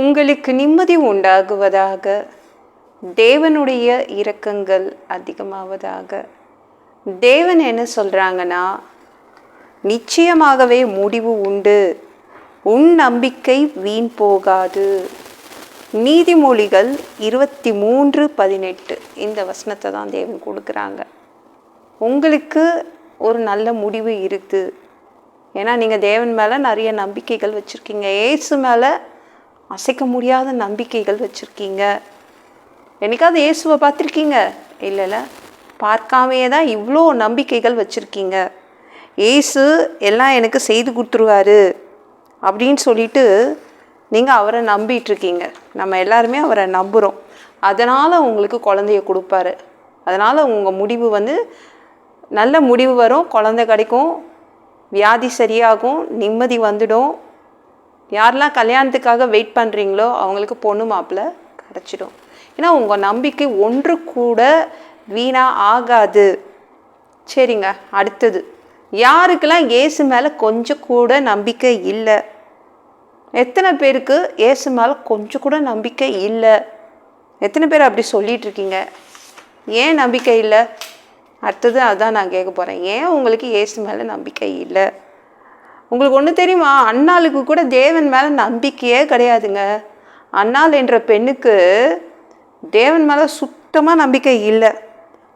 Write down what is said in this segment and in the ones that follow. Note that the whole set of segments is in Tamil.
உங்களுக்கு நிம்மதி உண்டாகுவதாக. தேவனுடைய இரக்கங்கள் அதிகமாவதாக. தேவன் என்ன சொல்கிறாங்கன்னா நிச்சயமாகவே முடிவு உண்டு. உன் நம்பிக்கை வீண் போகாது. நீதிமொழிகள் இருபத்தி மூன்று பதினெட்டு. இந்த வசனத்தை தான் தேவன் கொடுக்குறாங்க. உங்களுக்கு ஒரு நல்ல முடிவு இருக்குது ஏன்னா நீங்கள் தேவன் மேலே நிறைய நம்பிக்கைகள் வச்சுருக்கீங்க. ஏசு மேலே அசைக்க முடியாத நம்பிக்கைகள் வச்சுருக்கீங்க. என்னைக்காவது இயேசுவை பார்த்துருக்கீங்க? இல்லைல்ல பார்க்காமையே தான் இவ்வளோ நம்பிக்கைகள் வச்சுருக்கீங்க. ஏசு எல்லாம் எனக்கு செய்து கொடுத்துருவாரு அப்படின்னு சொல்லிட்டு நீங்கள் அவரை நம்பிகிட்ருக்கீங்க நம்ம எல்லாருமே அவரை நம்புகிறோம் அதனால் உங்களுக்கு குழந்தைய கொடுப்பாரு. அதனால் உங்கள் முடிவு வந்து நல்ல முடிவு வரும். குழந்தை கிடைக்கும். வியாதி சரியாகும். நிம்மதி வந்துடும். யாரெல்லாம் கல்யாணத்துக்காக வெயிட் பண்ணுறீங்களோ அவங்களுக்கு பொண்ணு மாப்பிள்ளை கிடச்சிடும். ஏன்னா உங்கள் நம்பிக்கை ஒன்று கூட வீணாக ஆகாது. சரிங்க அடுத்தது. யாருக்கெல்லாம் ஏசு மேலே கொஞ்சம் கூட நம்பிக்கை இல்லை? எத்தனை பேருக்கு ஏசு மேலே கொஞ்சம் கூட நம்பிக்கை இல்லை? எத்தனை பேர் அப்படி சொல்லிகிட்ருக்கீங்க ஏன் நம்பிக்கை இல்லை? அடுத்தது அதான் நான் கேட்க போகிறேன் ஏன் உங்களுக்கு ஏசு மேலே நம்பிக்கை இல்லை? உங்களுக்கு ஒன்று தெரியுமா? அண்ணாளுக்கு கூட தேவன் மேலே நம்பிக்கையே கிடையாதுங்க. அண்ணாள் என்ற பெண்ணுக்கு தேவன் மேலே சுத்தமாக நம்பிக்கை இல்லை.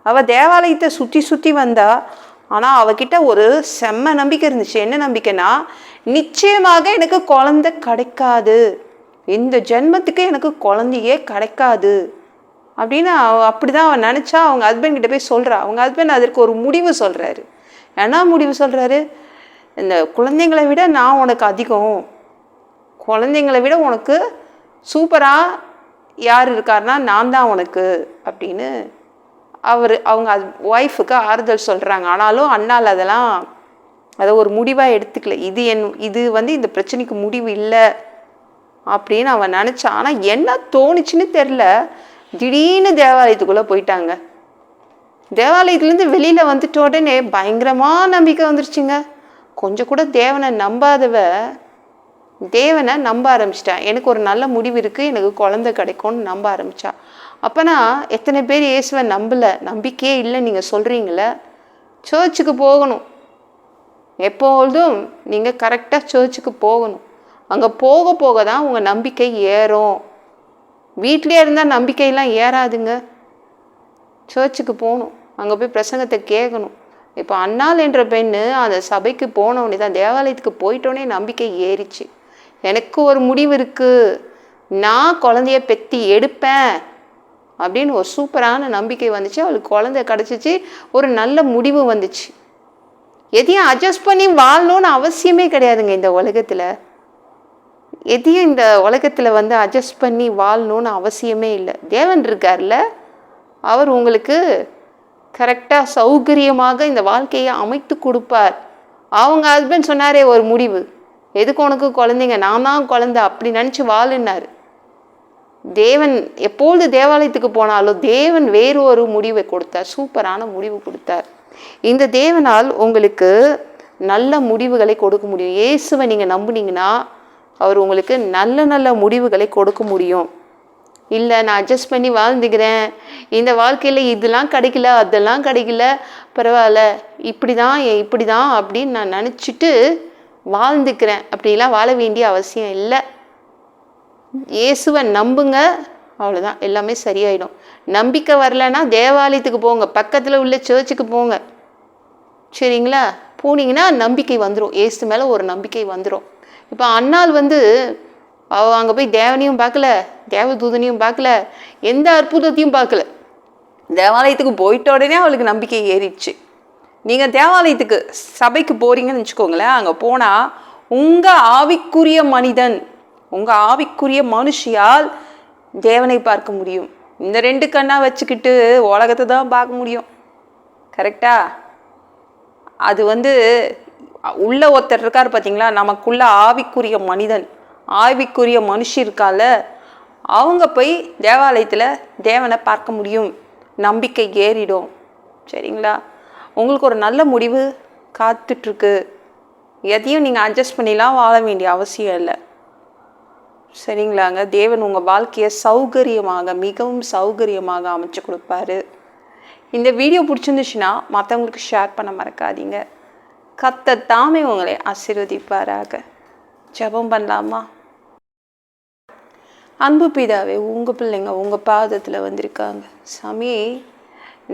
அவள் தேவாலயத்தை சுற்றி சுற்றி வந்தா ஆனால் அவகிட்ட ஒரு செம்ம நம்பிக்கை இருந்துச்சு. என்ன நம்பிக்கைனா நிச்சயமாக எனக்கு குழந்தை கிடைக்காது. இந்த ஜென்மத்துக்கு எனக்கு குழந்தையே கிடைக்காது. அப்படின்னு அவ அப்படி தான் அவன் நினச்சா அவங்க ஹஸ்பண்ட் கிட்ட போய் சொல்கிறா அவங்க ஹஸ்பண்ட் அதற்கு ஒரு முடிவு சொல்கிறாரு என்ன முடிவு சொல்கிறாரு இந்த குழந்தைங்களை விட நான் உனக்கு அதிகம். குழந்தைங்களை விட உனக்கு சூப்பராக யார் இருக்காருன்னா நான் தான் உனக்கு அப்படின்னு அவர் அவங்க அது ஒய்ஃபுக்கு ஆறுதல் சொல்கிறாங்க ஆனாலும் அண்ணால் அதெல்லாம் அதை ஒரு முடிவாக எடுத்துக்கல. இது என் இது வந்து இந்த பிரச்சனைக்கு முடிவு இல்லை அப்படின்னு அவன் நினச்சான். ஆனால் என்ன தோணுச்சுன்னு தெரில திடீர்னு தேவாலயத்துக்குள்ளே போயிட்டாங்க. தேவாலயத்துலேருந்து வெளியில் வந்துட்ட உடனே பயங்கரமாக நம்பிக்கை வந்துருச்சுங்க. கொஞ்சம் கூட தேவனை நம்பாதவ தேவனை நம்ப ஆரம்பிச்சிட்டா. எனக்கு ஒரு நல்ல முடிவு இருக்குது எனக்கு குழந்தை கிடைக்கும்னு நம்ப ஆரம்பித்தா அப்போனா எத்தனை பேர் இயேசுவை நம்பலை நம்பிக்கையே இல்லை நீங்கள் சொல்கிறீங்களே சர்ச்சுக்கு போகணும். எப்பொழுதும் நீங்கள் கரெக்டாக சர்ச்சுக்கு போகணும். அங்கே போக போக தான் உங்கள் நம்பிக்கை ஏறும். வீட்டிலே இருந்தால் நம்பிக்கையெல்லாம் ஏறாதுங்க. சர்ச்சுக்கு போகணும். அங்கே போய் பிரசங்கத்தை கேட்கணும். இப்போ அண்ணாள் என்ற பெண்ணு அந்த சபைக்கு போனோடனே தான் தேவாலயத்துக்கு போயிட்டோடனே நம்பிக்கை ஏறிச்சு. எனக்கு ஒரு முடிவு இருக்குது நான் குழந்தைய பெத்தி எடுப்பேன் அப்படின்னு ஒரு சூப்பரான நம்பிக்கை வந்துச்சு. அவளுக்கு குழந்தை கிடச்சிச்சு. ஒரு நல்ல முடிவு வந்துச்சு. எதையும் அட்ஜஸ்ட் பண்ணி வாழணும்னு அவசியமே கிடையாதுங்க இந்த உலகத்தில். எதையும் இந்த உலகத்தில் வந்து அட்ஜஸ்ட் பண்ணி வாழணும்னு அவசியமே இல்லை. தேவன் இருக்கார்ல. அவர் உங்களுக்கு கரெக்டாக சௌகரியமாக இந்த வாழ்க்கையை அமைத்து கொடுப்பார். அவங்க ஹஸ்பண்ட் சொன்னாரே ஒரு முடிவு. எதுக்கு உனக்கு குழந்தைங்க? நான் தான் குழந்தை. அப்படி நினச்சி வாழுனார் தேவன் எப்பொழுது தேவாலயத்துக்கு போனாலும் தேவன் வேறு ஒரு முடிவை கொடுத்தார். சூப்பரான முடிவு கொடுத்தார். இந்த தேவனால் உங்களுக்கு நல்ல முடிவுகளை கொடுக்க முடியும். இயேசுவை நீங்கள் நம்புனீங்கன்னா அவர் உங்களுக்கு நல்ல நல்ல முடிவுகளை கொடுக்க முடியும். இல்லை நான் அட்ஜஸ்ட் பண்ணி வாழ்ந்துக்கிறேன். இந்த வாழ்க்கையில் இதெல்லாம் கிடைக்கல அதெல்லாம் கிடைக்கல. பரவாயில்ல. இப்படி தான் இப்படி தான் அப்படின்னு நான் நினச்சிட்டு வாழ்ந்துக்கிறேன். அப்படிலாம் வாழ வேண்டிய அவசியம் இல்லை. இயேசுவை நம்புங்க. அவ்வளோதான் எல்லாமே சரியாயிடும். நம்பிக்கை வரலன்னா தேவாலயத்துக்கு போங்க. பக்கத்தில் உள்ள சர்ச்சுக்கு போங்க. சரிங்களா? போனீங்கன்னா நம்பிக்கை வந்துடும் ஏசு மேலே ஒரு நம்பிக்கை வந்துடும் இப்போ அண்ணாள் வந்து அவள் அங்கே போய் தேவனையும் பார்க்கல தேவதூதனையும் பார்க்கல எந்த அற்புதத்தையும் பார்க்கல. தேவாலயத்துக்கு போயிட்ட உடனே அவளுக்கு நம்பிக்கை ஏறிடுச்சு. நீங்கள் தேவாலயத்துக்கு சபைக்கு போகிறீங்கன்னு வச்சுக்கோங்களேன் அங்கே போனால் உங்கள் ஆவிக்குரிய மனிதன் உங்கள் ஆவிக்குரிய மனுஷியால் தேவனை பார்க்க முடியும். இந்த ரெண்டு கண்ணாக வச்சுக்கிட்டு உலகத்தை தான் பார்க்க முடியும். கரெக்டா? அது வந்து உள்ள ஒருத்தர் இருக்கார் பார்த்தீங்களா நமக்குள்ள ஆவிக்குரிய மனிதன். ஆய்விக்குரிய மனுஷி இருக்கால அவங்க போய் தேவாலயத்தில் தேவனை பார்க்க முடியும். நம்பிக்கை ஏறிடும். சரிங்களா? உங்களுக்கு ஒரு நல்ல முடிவு காத்துட்ருக்கு. எதையும் நீங்கள் அட்ஜஸ்ட் பண்ணிலாம் வாழ வேண்டிய அவசியம் இல்லை. சரிங்களாங்க? தேவன் உங்கள் வாழ்க்கையை சௌகரியமாக மிகவும் சௌகரியமாக அமைச்சு கொடுப்பாரு. இந்த வீடியோ பிடிச்சிருந்துச்சுன்னா மற்றவங்களுக்கு ஷேர் பண்ண மறக்காதீங்க. கத்த தாமே உங்களை ஆசீர்வதிப்பாராக. ஜெபம் பண்ணலாமா? அன்பு பிதாவே உங்கள் பிள்ளைங்க உங்கள் பாதத்தில் வந்திருக்காங்க. சாமி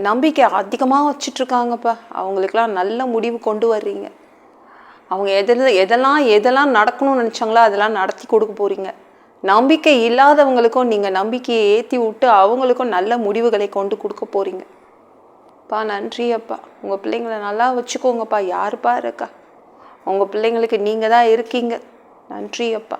நம்பிக்கை அதிகமாக வச்சிட்ருக்காங்கப்பா. அவங்களுக்கெல்லாம் நல்ல முடிவு கொண்டு வர்றீங்க. அவங்க எதில் எதெல்லாம் எதெல்லாம் நடக்கணும்னு நினச்சாங்களோ அதெல்லாம் நடத்தி கொடுக்க போகிறீங்க நம்பிக்கை இல்லாதவங்களுக்கும் நீங்கள் நம்பிக்கையை ஏற்றி விட்டு அவங்களுக்கும் நல்ல முடிவுகளை கொண்டு கொடுக்க போகிறீங்க பா நன்றி அப்பா. உங்கள் பிள்ளைங்கள நல்லா வச்சுக்கோங்கப்பா. யாருப்பா இருக்கா? உங்கள் பிள்ளைங்களுக்கு நீங்கள் தான் இருக்கீங்க. நன்றி அப்பா.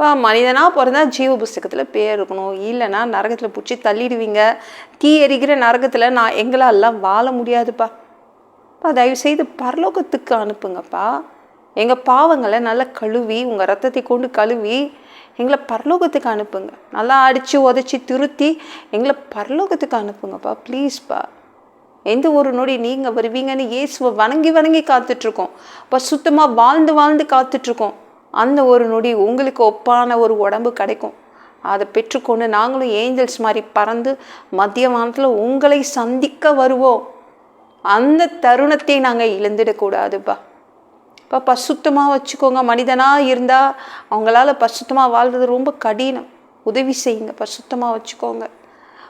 இப்போ மனிதனாக பிறந்தா ஜீவ புஸ்தகத்தில் பேர் இருக்கணும். இல்லைன்னா நரகத்தில் பிடிச்சி தள்ளிடுவீங்க. தீ எரிகிற நரகத்தில் நான் எங்களாலாம் வாழ முடியாதுப்பா. பா தயவுசெய்து பரலோகத்துக்கு அனுப்புங்கப்பா. எங்கள் பாவங்களை நல்லா கழுவி உங்கள் ரத்தத்தை கொண்டு கழுவி எங்களை பரலோகத்துக்கு அனுப்புங்க. நல்லா அடித்து உதச்சி திருத்தி எங்களை பரலோகத்துக்கு அனுப்புங்கப்பா ப்ளீஸ்ப்பா எந்த ஒரு நொடி நீங்கள் வருவீங்கன்னு இயேசுவை வணங்கி வணங்கி காத்துட்ருக்கோம் இப்போ சுத்தமாக வாழ்ந்து வாழ்ந்து காத்துட்ருக்கோம் அந்த ஒரு நொடி உங்களுக்கு ஒப்பான ஒரு உடம்பு கிடைக்கும். அதை பெற்றுக்கொண்டு நாங்களும் ஏஞ்சல்ஸ் மாதிரி பறந்து மத்திய வானத்தில் உங்களை சந்திக்க வருவோம். அந்த தருணத்தை நாங்கள் இழந்துடக்கூடாதுப்பா இப்போ பசுத்தமாக வச்சுக்கோங்க. மனிதனாக இருந்தால் அவங்களால பசுத்தமாக வாழ்றது ரொம்ப கடினம். உதவி செய்யுங்க. பசுத்தமாக வச்சுக்கோங்க.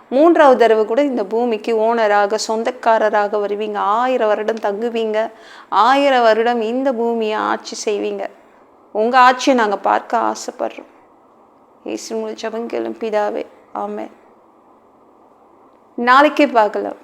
மூன்றாவது தடவை கூட இந்த பூமிக்கு ஓனராக சொந்தக்காரராக வருவீங்க. ஆயிரம் வருடம் தங்குவீங்க. ஆயிரம் வருடம் இந்த பூமியை ஆட்சி செய்வீங்க. உங்கள் ஆட்சியை நாங்கள் பார்க்க ஆசைப்படுறோம். இயேசு ஜபங்களும் பிதாவே. ஆமே நாளைக்கே பார்க்கலாம்.